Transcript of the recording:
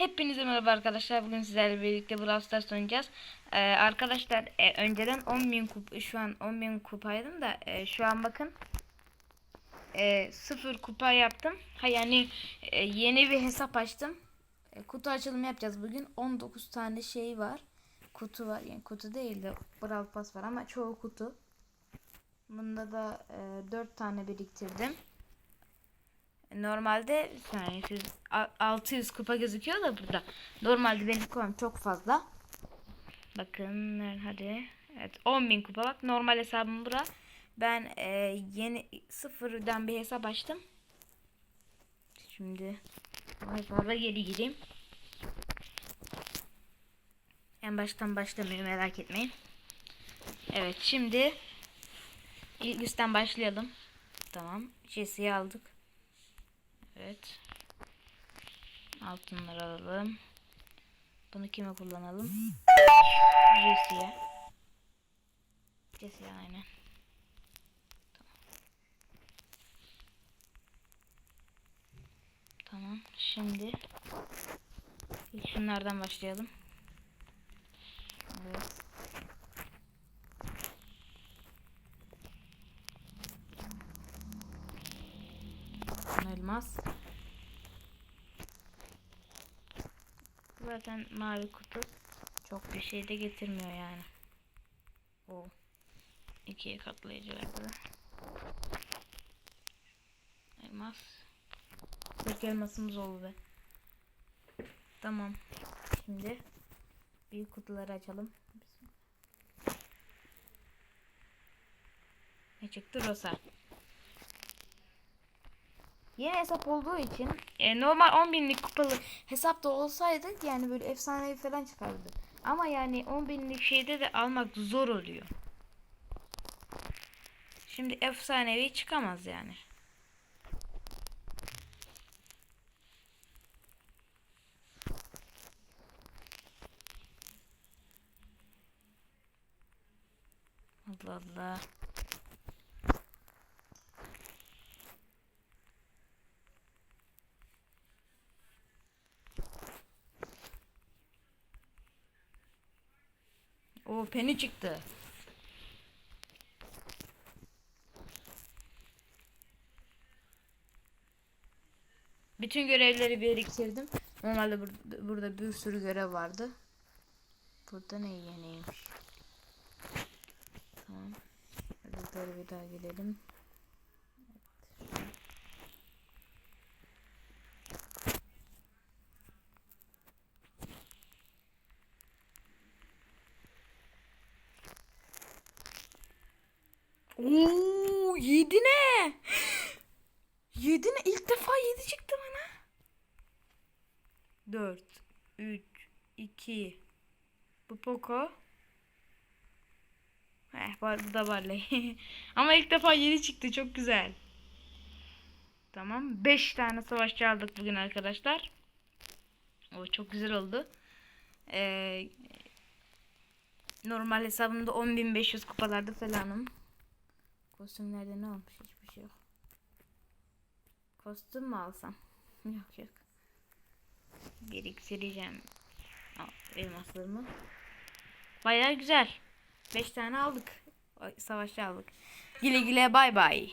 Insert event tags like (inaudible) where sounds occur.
Hepinize merhaba arkadaşlar. Bugün sizlerle birlikte Brawl Stars oynayacağız. Ee, arkadaşlar e, önceden 10.000 kup şu an 10.000 kupaydım da e, şu an bakın e, sıfır kupa yaptım. Ha yani e, yeni bir hesap açtım. E, kutu açılımı yapacağız bugün. 19 tane şey var. Kutu var. Yani kutu değil de Brawl Pass var ama çoğu kutu. Bunda da e, 4 tane biriktirdim. Normalde yani siz a- 600 kupa gözüküyor da burada. Normalde benim kupam çok fazla. Bakın hadi. Evet 10.000 kupa bak. Normal hesabım bura. Ben e, yeni sıfırdan bir hesap açtım. Şimdi bu hesaba geri gireyim. En baştan başlamıyor merak etmeyin. Evet şimdi ilk üstten başlayalım. Tamam. Jesse'yi aldık. Evet. Altınları alalım. Bunu kime kullanalım? Jesse'ye. Jesse'ye aynen. Tamam. Şimdi şunlardan başlayalım. Evet. Elmas. Zaten mavi kutu çok bir şey de getirmiyor yani. O ikiye katlayıcı verdi. Elmas. İlk elmasımız oldu be. Tamam. Şimdi büyük kutuları açalım. Ne çıktı? Rosa. Yeni hesap olduğu için e, normal 10 binlik kupalı hesapta olsaydı yani böyle efsanevi falan çıkardı. Ama yani 10 binlik şeyde de almak zor oluyor. Şimdi efsanevi çıkamaz yani. Allah Allah. O peni çıktı. Bütün görevleri biriktirdim. Normalde bur- burada bir sürü görev vardı. Burada ne yeniymiş? Tamam. Öbürleri bir daha gidelim. Oo, yedi ne? (gasps) Yedi ne? İlk defa yedi çıktı bana. Dört, üç, iki. Bu Poco. Eh, var bu da Barley. (laughs) Ama ilk defa yedi çıktı. Çok güzel. Tamam. Beş tane savaşçı aldık bugün arkadaşlar. O çok güzel oldu. Ee, normal hesabımda 10.500 kupalarda falanım. Kostümlerde ne olmuş? Hiçbir şey yok. Kostüm mü alsam? (laughs) yok yok. Biriktireceğim. Al, elmaslarımı. Baya güzel. 5 tane aldık. Ay, Savaşçı aldık. Güle güle bay bay.